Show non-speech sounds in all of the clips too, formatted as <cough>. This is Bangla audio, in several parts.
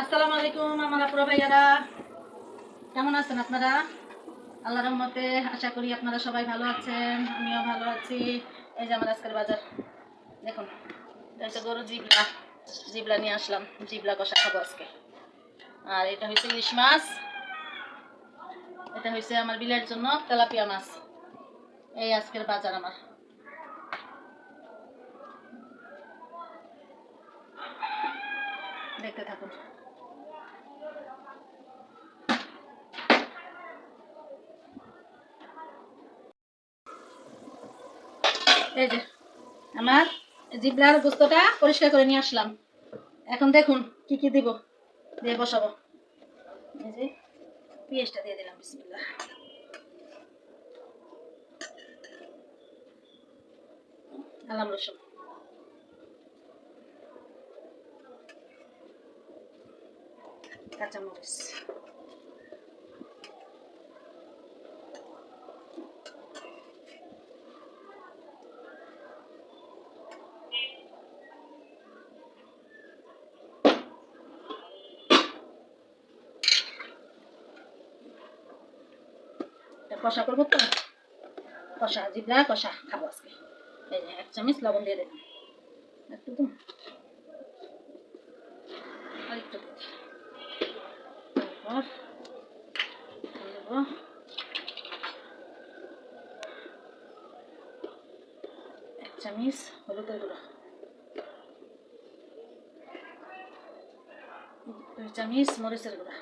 আসসালামু আলাইকুম আমার আপুরা ভাইয়ারা। কেমন আছেন আপনারা? আল্লাহ রহমতে আশা করি আপনারা সবাই ভালো আছেন, আমিও ভালো আছি। এই যে আমার আজকের বাজার। দেখুন হচ্ছে গরু জিবলা। জিবলা নিয়ে আসলাম, জিবলা কষা খাব আজকে। আর এটা হচ্ছে ইলিশ মাছ। এটা হচ্ছে আমার বিলের জন্য তেলাপিয়া মাছ। এই আজকের বাজার আমার। দেখতে থাকুন। এই যে, আমার জিবলার গোস্তটা পরিষ্কার করে নিয়ে আসলাম। এখন দেখুন কি কি দিব, দিয়ে বসাবো। এই যে, পেঁয়াজটা দিয়ে দিলাম, বিসমিল্লাহ। আলাম রসুন। কাঁচামরিচ। কষা করব তো? কষা জিবলা কষা, খাব আজকে। এই এক চামচ লবণ দিয়ে দেবেন একটু তো আর একটু দিয়ে দিই। এক চামচ হলুদের গুঁড়ো। দুই চামচ মরিচের গুঁড়া।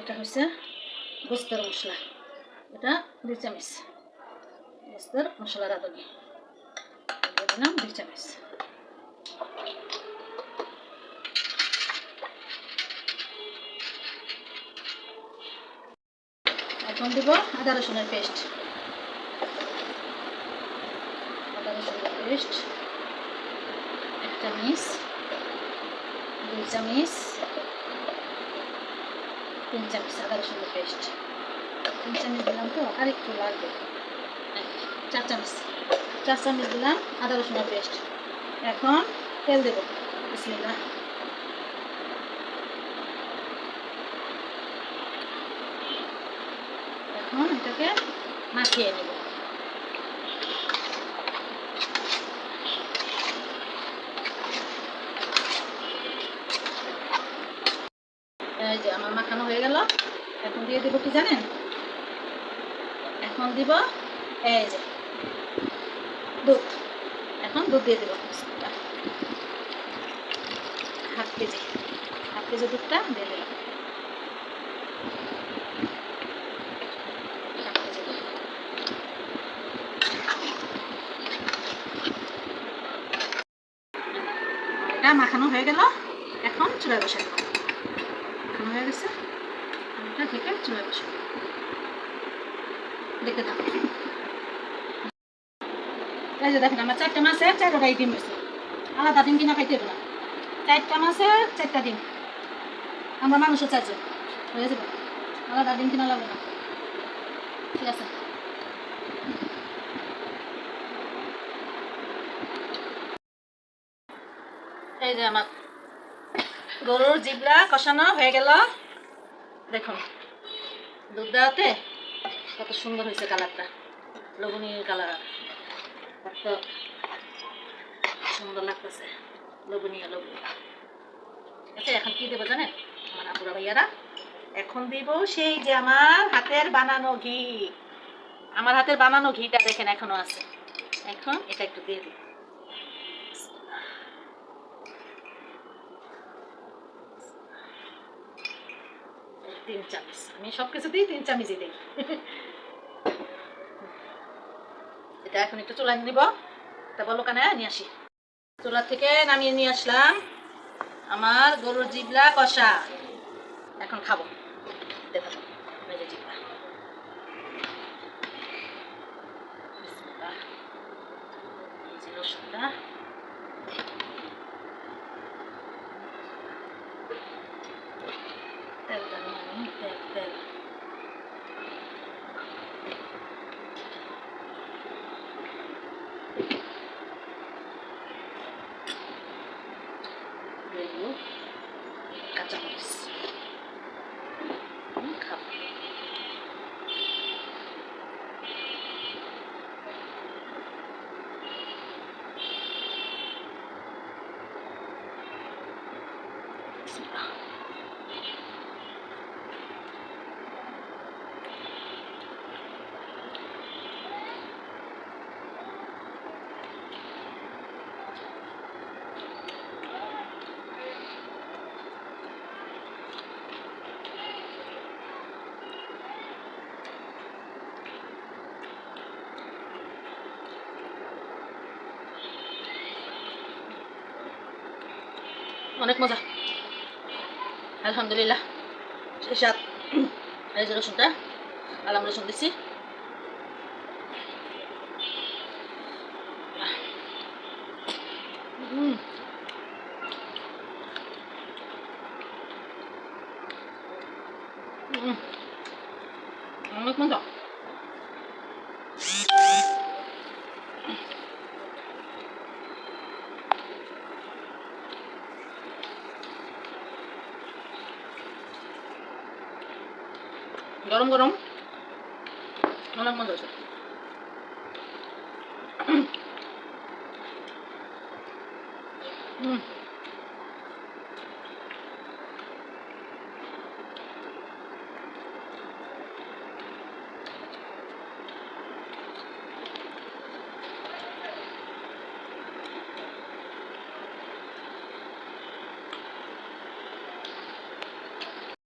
এটা হচ্ছে গোস্তের মশলা। এটা দুই চামচ। গোস্তের মশলা রাঁধুনি দিয়ে দিলাম দুই চামচ এখন দিব আদা রসুনের পেস্ট। আদা রসুনের পেস্ট এক চামচ দুই চামচ, তিন চামচ আদা রসুনের পেস্ট। তিন চামচ দিলাম তো আর একটু লাগবে চার চামচ। চার চামচ দিলাম আদা রসুনের পেস্ট। এখন তেল দেবো। বিসমিল্লাহ। এখন এটাকে মাখিয়ে নেব। এই যে আমার মাখানো হয়ে গেল। এখন দিয়ে দেবো কি জানেন? এখন দিব এই যে দুধ। এখন দুধ দিয়ে দেবো। বিসমিল্লাহ। Half KG. হাফ কেজি দুধটা দিয়ে দিলাম মাখানো হয়ে গেল। এখন চুলায় বসে দেবো। মাখানো হয়ে গেছে। এটা থেকে চুলায় বসে দেবো। দেখতে থাকুন এই যে দেখেন, আমার চারটা চারটাই ডিম আলাদা ডিম কিনা খাইতে না। চারটা মাছে চারটা ডিম। আমরা মানুষও চারজন হয়ে যাবে। আলাদা ডিম কিনা লাগবে না। ঠিক আছে। এই যে আমার গরুর জিবলা কষানো হয়ে গেল। দেখুন দুধ দেওয়াতে কত সুন্দর হয়েছে কালারটা লবণীয় কালার কত সুন্দর লাগতেছে। লবণীয় লবণীয় আচ্ছা এখন কি দেবো জানেন? আমার আপুরা ভাইয়ারা, এখন দিব সেই যে আমার হাতের বানানো ঘি। আমার হাতের বানানো ঘিটা দেখেন এখনও আছে। এখন এটা একটু দিয়ে দিই। তিন চামচ। আমি সব কিছুতেই তিন চামচই দিই। <laughs> এটা এখন একটু চুলা নিব। তা বলো কানে নিয়ে আসি। চুলা থেকে নামিয়ে নিয়ে আসলাম আমার গরুর জিবলা কষা। এখন খাব। দেখো জিবলা রসুনটা তেলটা নিয়ে নিই, তেল তেল অনেক মজা। আলহামদুলিল্লাহ। সেই সাত এই যে রসুনটা আলাম দিচ্ছি। হুম হুম অনেক মজা গরম গরম। অনেক মজা আছে হুম